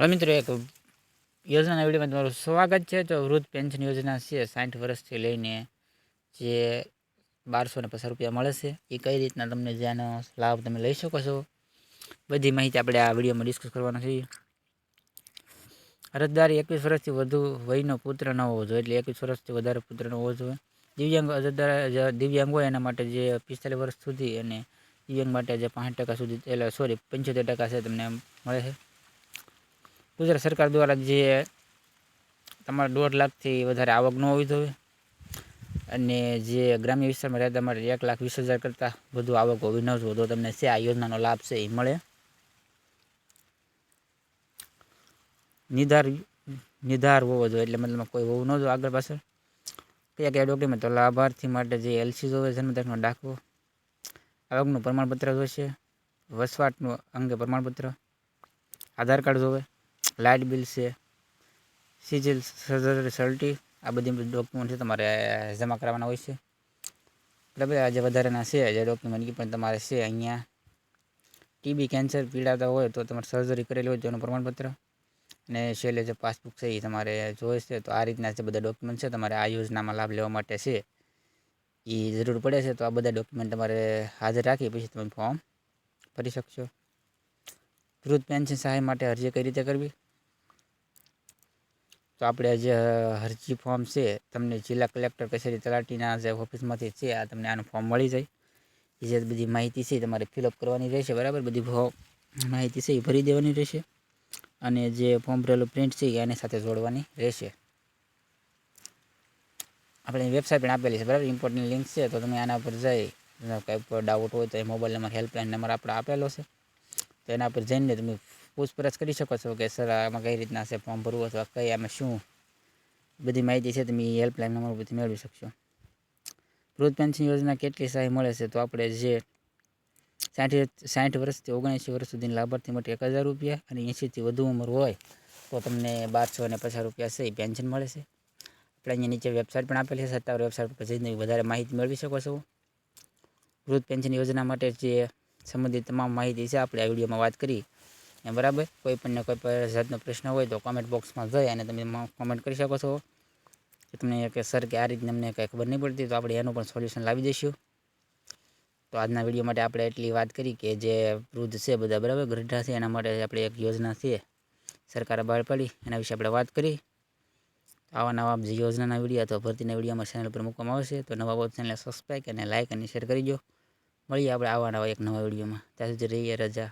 હવે મિત્રો, એક યોજનાના વિડીયોમાં તમારું સ્વાગત છે. તો વૃદ્ધ પેન્શન યોજના છે, સાઠ વર્ષથી લઈને જે બારસો ને પચાસ રૂપિયા મળે છે. એ કઈ રીતના તમને જેનો લાભ તમે લઈ શકો છો? બધી માહિતી આપણે આ વિડીયોમાં ડિસ્કસ કરવાનો છે અરજદાર એકવીસ વર્ષથી વધુ વયનો પુત્ર ન હોવો જોઈએ, એટલે એકવીસ વર્ષથી વધારે પુત્ર ન હોવો જોઈએ. દિવ્યાંગ અરજદાર દિવ્યાંગ હોય એના માટે જે પિસ્તાલીસ વર્ષ સુધી અને દિવ્યાંગ માટે જે પાંચ ટકા સુધી, એટલે સોરી પંચોતેર ટકા છે તમને મળે છે. ગુજરાત સરકાર દ્વારા જે તમારે દોઢ લાખથી વધારે આવક ન હોવી જોઈએ અને જે ગ્રામ્ય વિસ્તારમાં રહેતા માટે એક લાખ વીસ હજાર કરતાં વધુ આવક હોવી ન જોઈએ તો તમને છે આ યોજનાનો લાભ છે એ મળે. નિધાર નિધાર હોવો જોઈએ એટલે મતલબ કોઈ હોવું ન જોઈએ આગળ પાછળ. કયા કયા ડોક્યુમેન્ટ તો લાભાર્થી માટે જે એલસી જોવે જન્મ તારીખનો દાખલો. આવકનું પ્રમાણપત્ર જોઈશે. વસવાટનું અંગે પ્રમાણપત્ર. આધાર કાર્ડ જોવે. લાઇટ બિલ છે, સિજિલ સર્જરી સર્ટી, આ બધી ડોક્યુમેન્ટ છે તમારે જમા કરાવવાના હોય છે. બરાબર આજે વધારેના વધારાના છે, જે ડોક્યુમેન્ટ પણ તમારે છે અહીંયા. ટીબી કેન્સર પીડાતા હોય તો તમારે સર્જરી કરેલી હોય તેનું પ્રમાણપત્ર. અને છેલ્લે જે પાસબુક છે એ તમારે જોઈશે તો આ રીતના જે બધા ડોક્યુમેન્ટ છે તમારે આ યોજનામાં લાભ લેવા માટે છે. એ જરૂર પડે છે, તો આ બધા ડોક્યુમેન્ટ તમારે હાજર રાખી, પછી તમે ફોર્મ ભરી શકશો. વૃદ્ધ પેન્શન સહાય માટે અરજી કઈ રીતે કરવી? તો આપણે જે અરજી ફોર્મ છે, તમને જિલ્લા કલેક્ટર કચેરી તલાટીના જે ઓફિસમાંથી છે, આ તમને આનું ફોર્મ મળી જાય. એ જે બધી માહિતી છે તમારે ફિલઅપ કરવાની રહેશે, બરાબર? બધી માહિતી છે એ ભરી દેવાની રહેશે. અને જે ફોર્મ ભરેલું પ્રિન્ટ છે એની સાથે જોડવાની રહેશે. આપણે વેબસાઇટ પણ આપેલી છે, બરાબર? ઇમ્પોર્ટન્ટ લિંક છે, તો તમે આના પર જઈ કંઈ પણ ડાઉટ હોય તો એ મોબાઈલ નંબર હેલ્પલાઇન નંબર આપણે આપેલો છે. તો એના પર જઈને તમે પૂછપરછ કરી શકો છો કે સર, આમાં કઈ રીતના છે ફોર્મ ભરવું અથવા કઈ આમાં શું બધી માહિતી છે તમે હેલ્પલાઇન નંબર પરથી મેળવી શકશો. વૃદ્ધ પેન્શન યોજના કેટલી સહાય મળે છે? તો આપણે જે સાઠ સાઠ વર્ષથી ઓગણએંસી વર્ષ સુધીની લાભાર્થી માટે એક હજાર રૂપિયા અને એંશીથી વધુ ઉંમર હોય તો તમને બારસો અને પચાસ રૂપિયા છે એ પેન્શન મળે છે. આપણે અહીંયા નીચે વેબસાઇટ પણ આપેલી છે, સત્તાવાર વેબસાઇટ પર જઈને વધારે માહિતી મેળવી શકો છો. વૃદ્ધ પેન્શન યોજના માટે જે સંબંધિત તમામ માહિતી છે, આપણે આ વિડીયોમાં વાત કરી. એ બરાબર? કોઈ પણ કોઈ પણ જાતનો પ્રશ્ન હોય તો કોમેન્ટ બોક્સમાં જઈ અને તમે કોમેન્ટ કરી શકો છો. કે તમને કે, સર, કે આ રીતને અમને કંઈ ખબર નહીં પડતી તો આપણે એનું પણ સોલ્યુશન લાવી દઈશું. તો આજના વીડિયો માટે આપણે એટલી વાત કરી કે જે વૃદ્ધ છે બધા, બરાબર? ગઢડા છે, એના માટે આપણે એક યોજના છે. સરકારે બહાર પાડી, એના વિશે આપણે વાત કરી. આવા નવા જે યોજનાના વીડિયો અથવા ભરતીના વિડીયોમાં ચેનલ પર મૂકવામાં આવશે, તો નવા ચેનલને સબસ્ક્રાઈબ અને લાઇક અને શેર કરી દો મળીએ આપણે આવવાના એક નવા વિડીયોમાં. ત્યાં સુધી રહીએ રજા.